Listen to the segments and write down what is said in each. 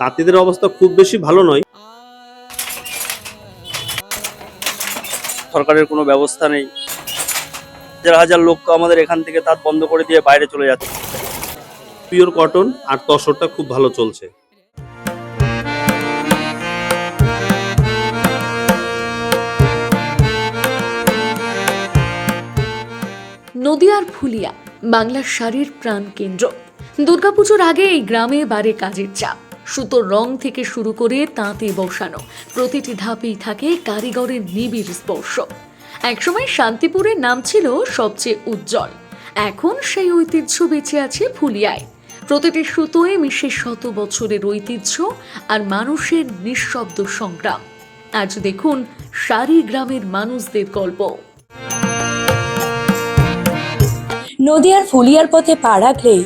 তাঁতিদের অবস্থা খুব বেশি ভালো নয়। সরকারের কোনো ব্যবস্থা নেই। হাজার হাজার লোক তো আমাদের এখান থেকে তাঁত বন্ধ করে দিয়ে বাইরে চলে যাচ্ছে। পিওর কটন আর তসরটা খুব ভালো চলছে। নদিয়ার ফুলিয়া বাংলার শাড়ির প্রাণ কেন্দ্র দুর্গাপুজোর আগে এই গ্রামে বাড়ে কাজের চাপ। সুতোর রং থেকে শুরু করে তাঁতে বসানো। প্রতিটি ধাপেই থাকে কারিগরের নিবিড় স্পর্শ। একসময় শান্তিপুরের নাম ছিল সবচেয়ে উজ্জ্বল। এখন সেই ঐতিহ্য বেঁচে আছে ফুলিয়ায়। প্রতিটি সুতোয় মিশে শত বছরের ঐতিহ্য আর মানুষের নিঃশব্দ সংগ্রাম। আজ দেখুন সারি গ্রামের মানুষদের গল্প। নদিয়ার ফুলিয়ার পথে পা রাখলেই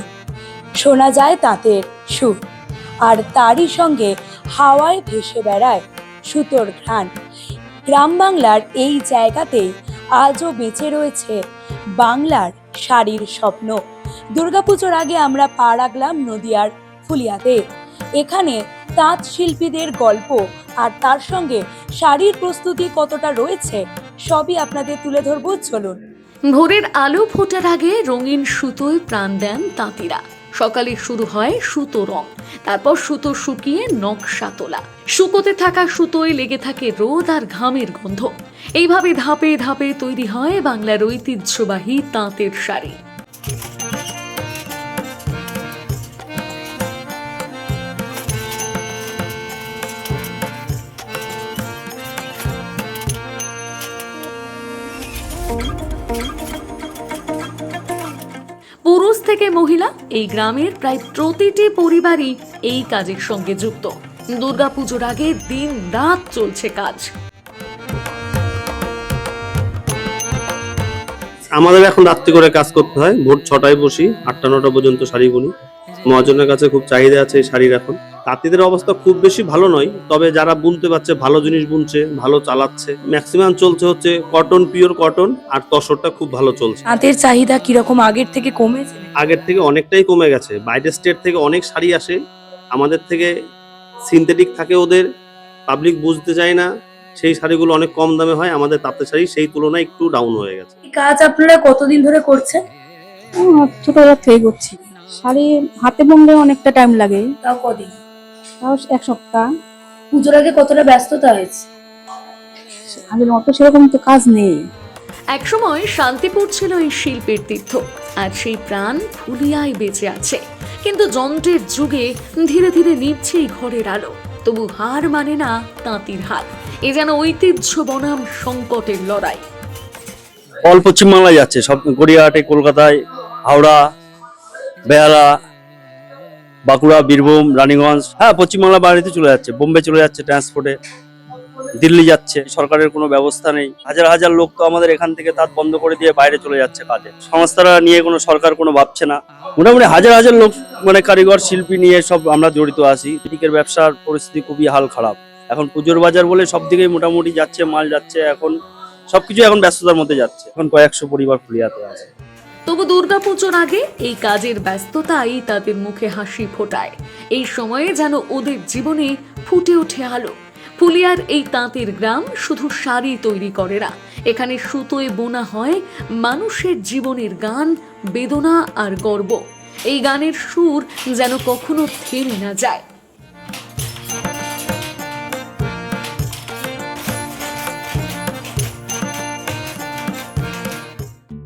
শোনা যায় তাঁতের সুর। আর তারই সঙ্গে হাওয়ায় ভেসে বেড়ায় সুতোর ঘ্রাণ। গ্রাম বাংলার এই জায়গাতেই আজও বেঁচে রয়েছে বাংলার শাড়ির স্বপ্ন। দুর্গাপুজোর আগে আমরা পা রাখলাম নদিয়ার ফুলিয়াতে। এখানে তাঁত শিল্পীদের গল্প আর তার সঙ্গে শাড়ির প্রস্তুতি কতটা রয়েছে সবই আপনাদের তুলে ধরবো, চলুন। ভোরের আলো ফোটার আগে রঙিন সুতোয় প্রাণ দেন তাঁতিরা। সকালে শুরু হয় সুতো রং, তারপর সুতো শুকিয়ে নকশা তোলা। শুকোতে থাকা সুতোয় লেগে থাকে রোদ আর ঘামের গন্ধ। এইভাবে ধাপে ধাপে তৈরি হয় বাংলার ঐতিহ্যবাহী তাঁতের শাড়ি। পুরুষ থেকে মহিলা, এই গ্রামের প্রায় প্রতিটি পরিবারই এই কাজের সঙ্গে যুক্ত। দুর্গাপুজোর আগে দিন রাত চলছে কাজ। আমাদের এখন রাত্রি করে কাজ করতে হয়। ভোর ছটায় বসি, আটটা, নটা পর্যন্ত শাড়ি বলি মহাজনের কাছে খুব চাহিদা আছে এই শাড়ির এখন। তাঁতিদের অবস্থা খুব বেশি ভালো নয় তবে যারা বুনতে পারছে ভালো জিনিস বুনছে ভালো চালাচ্ছে। ম্যাক্সিমাম চলছে হচ্ছে কটন পিওর কটন আর তসরটা খুব ভালো চলছে। তাঁতের চাহিদা কীরকম? আগের থেকে কমেছে? আগের থেকে অনেকটাই কমে গেছে। বাইরের স্টেট থেকে অনেক শাড়ি আসে আমাদের থেকে সিনথেটিক থাকে ওদের পাবলিক বুঝতে চায় না সেই শাড়িগুলো অনেক কম দামে হয় আমাদের তাঁতের শাড়ি সেই তুলনায় একটু ডাউন হয়ে গেছে। কাজ আপনারা কতদিন ধরে করছেন? ছোটবেলা থেকে করছি। শাড়ি হাতে বুনলে অনেকটা টাইম লাগে। তাও কদিন? তাও এক সপ্তাহ। পুজোর আগে কতটা ব্যস্ততা হয়েছে? আগের মতো সেরকম তো কাজ নেই। একসময় শান্তিপুর ছিল এই শিল্পের তীর্থ। আর সেই প্রাণ ফুলিয়ায় বেঁচে আছে। কিন্তু যন্ত্রের যুগে ধীরে ধীরে নিভছে এই ঘরের আলো। তবু হার মানে না তাঁতির হাত এ যেন ঐতিহ্য বনাম সংকটের লড়াই। অল পশ্চিমবাংলায় যাচ্ছে। সব গড়িয়াহাটে কলকাতায় হাওড়া বেহালা বাঁকুড়া, বীরভূম, রানীগঞ্জ হ্যাঁ পশ্চিমবাংলা বাইরেতে চলে যাচ্ছে, বোম্বে চলে যাচ্ছে ট্রান্সপোর্টে দিল্লি যাচ্ছে, সরকারের কোনো ব্যবস্থা নেই। হাজার হাজার লোক তো আমাদের এখান থেকে তাঁত বন্ধ করে দিয়ে বাইরে চলে যাচ্ছে কাজে। সংস্থারা নিয়ে কোনো সরকার কোনো ভাবছে না। মোটামুটি হাজার হাজার লোক মানে কারিগর, শিল্পী নিয়ে সব আমরা জড়িত আছি। এদিকের ব্যবসার পরিস্থিতি খুবই হাল খারাপ। এখন পুজোর বাজার বলে সব দিকেই মোটামুটি যাচ্ছে, মাল যাচ্ছে, এখন সবকিছু এখন ব্যস্ততার মধ্যে যাচ্ছে। এখন কয়েকশো পরিবার ফুলিয়াতে আছে। তবু দুর্গাপুজোর আগে এই কাজের ব্যস্ততাই তাদের মুখে হাসি ফোটায়। এই সময়ে যেন ওদের জীবনে ফুটে ওঠে আলো। ফুলিয়ার এই তাঁতের গ্রাম শুধু শাড়ি তৈরি করে না, এখানে সুতোয় বোনা হয় মানুষের জীবনের গান, বেদনা আর গর্ব। এই গানের সুর যেন কখনো থেমে না যায়।